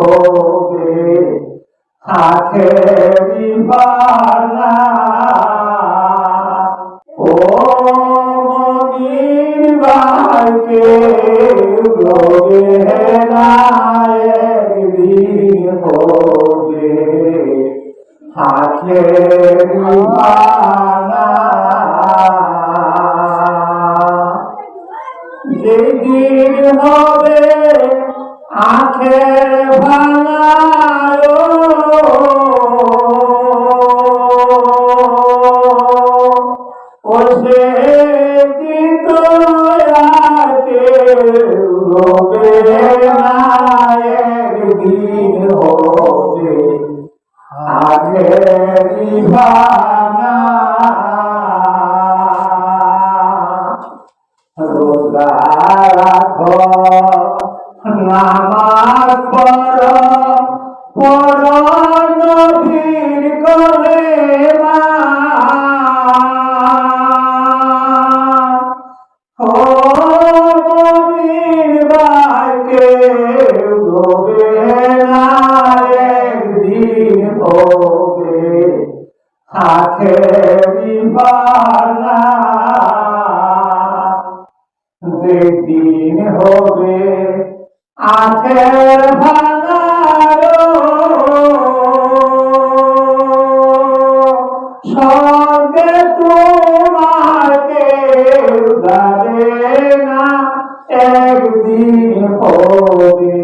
হবে। সাথেরি বানা ও মনির ভাইকে রবে না একদিন হবে। সাথেরি বানা যেদিন হবে রোজা রাখো নামাজ পড়ো যেদিন হবে। আখের ভাঙারো সঙ্গে তোমাকে যাবে না একদিন হবে।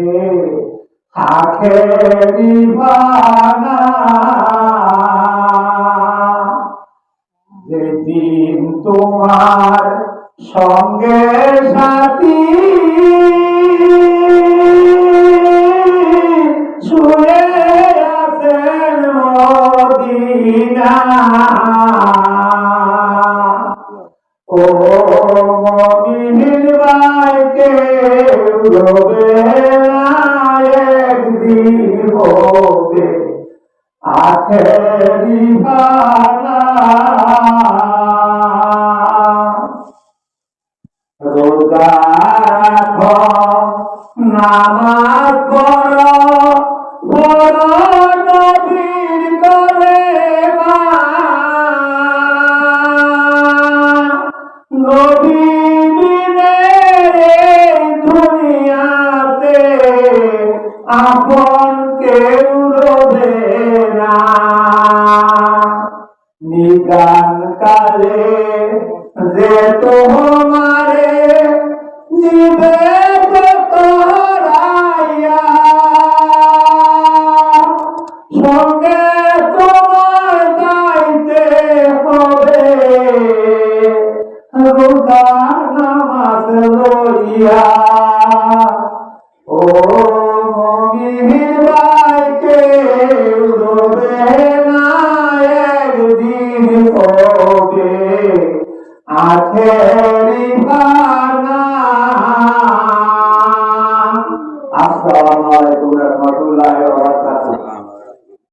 আখেরি ভাঙা যেদিন তোমার সঙ্গে সাথী। শুয়ে আছেন মদিনা। ও মমিন ভাইকে রবে না একদিন হবে। আখেরি ভালা রোজা রাখো নামাজ পড়ো আপন কেউ রোধে না। নিগান কালে ورحمة الله وبركاته